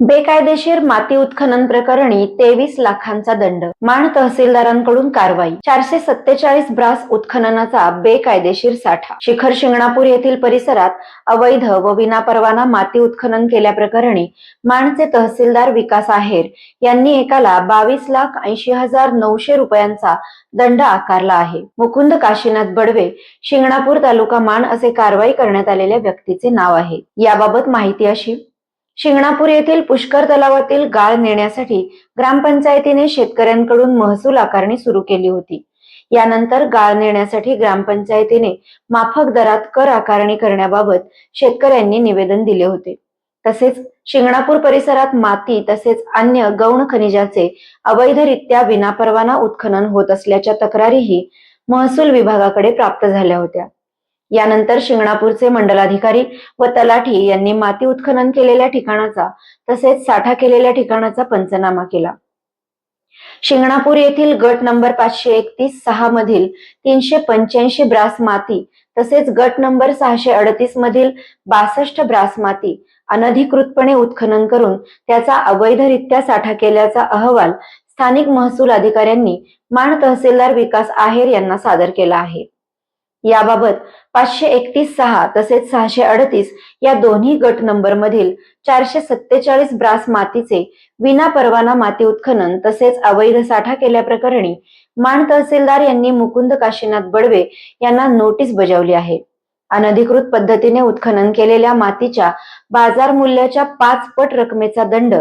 बेकायदेशीर माती उत्खनन प्रकरणी तेवीस लाखांचा दंड. माण तहसीलदारांकडून कारवाई. चारशे सत्तेचाळीस ब्रास उत्खननाचा बेकायदेशीर साठा. शिखर शिंगणापूर येथील परिसरात अवैध व विनापरवाना माती उत्खनन केल्याप्रकरणी माणचे तहसीलदार विकास आहेर यांनी एकाला बावीस लाख ऐंशी हजार नऊशे रुपयांचा दंड आकारला आहे. मुकुंद काशीनाथ बडवे शिंगणापूर तालुका माण असे कारवाई करण्यात आलेल्या व्यक्तीचे नाव आहे. याबाबत माहिती अशी शिंगणापूर येथील पुष्कर तलावातील गाळ नेण्यासाठी ग्रामपंचायतीने शेतकऱ्यांकडून महसूल आकारणी सुरू केली होती. यानंतर गाळ नेण्यासाठी ग्रामपंचायतीने माफक दरात कर आकारणी करण्याबाबत शेतकऱ्यांनी निवेदन दिले होते. तसेच शिंगणापूर परिसरात माती तसेच अन्य गौण खनिजाचे अवैधरित्या विनापरवाना उत्खनन होत असल्याच्या तक्रारीही महसूल विभागाकडे प्राप्त झाल्या होत्या. यानंतर शिंगणापूरचे मंडलाधिकारी व तलाठी यांनी माती उत्खनन केलेल्या ठिकाणाचा तसेच साठा केलेल्या ठिकाणाचा पंचनामा केला. शिंगणापूर येथील गट नंबर पाचशे एकतीस सहा मधील तीनशे पंच्याऐंशी ब्रास माती तसेच गट नंबर सहाशे अडतीस मधील बासष्ट ब्रास माती अनधिकृतपणे उत्खनन करून त्याचा अवैधरित्या साठा केल्याचा अहवाल स्थानिक महसूल अधिकाऱ्यांनी माण तहसीलदार विकास आहेर यांना सादर केला आहे. याबाबत पाचशे एकतीस सहा तसेच सहाशे अडतीस या दोन्ही गट नंबर मधील चारशे सत्तेचाळीस ब्रास मातीचे विना परवाना माती उत्खनन तसेच अवैध साठा केल्याप्रकरणी माण तहसीलदार यांनी मुकुंद काशीनाथ बडवे यांना नोटीस बजावली आहे. अनधिकृत पद्धतीने उत्खनन केलेल्या मातीच्या बाजार मूल्याच्या पाच पट रकमेचा दंड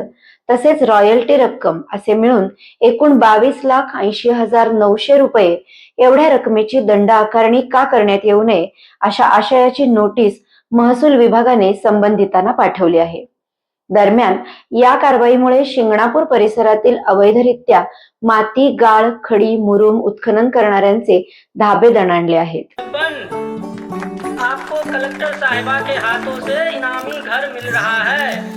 तसेच रॉयल्टी रक्कम असे मिळून एकूण बावीस लाख ऐंशी हजार नऊशे रुपये एवढ्या रकमेची दंड आकारणी का करण्यात येऊ नये अशा आशयाची नोटीस महसूल विभागाने संबंधितांना पाठवली आहे. दरम्यान या कारवाईमुळे शिंगणापूर परिसरातील अवैधरित्या माती गाळ खडी मुरुम उत्खनन करणाऱ्यांचे धाबे दणाणले आहेत. आपको कलेक्टर साहिबा के हाथों से इनामी घर मिल रहा है।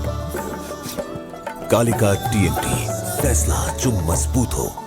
कालिका टीएनटी फैसला जो मजबूत हो।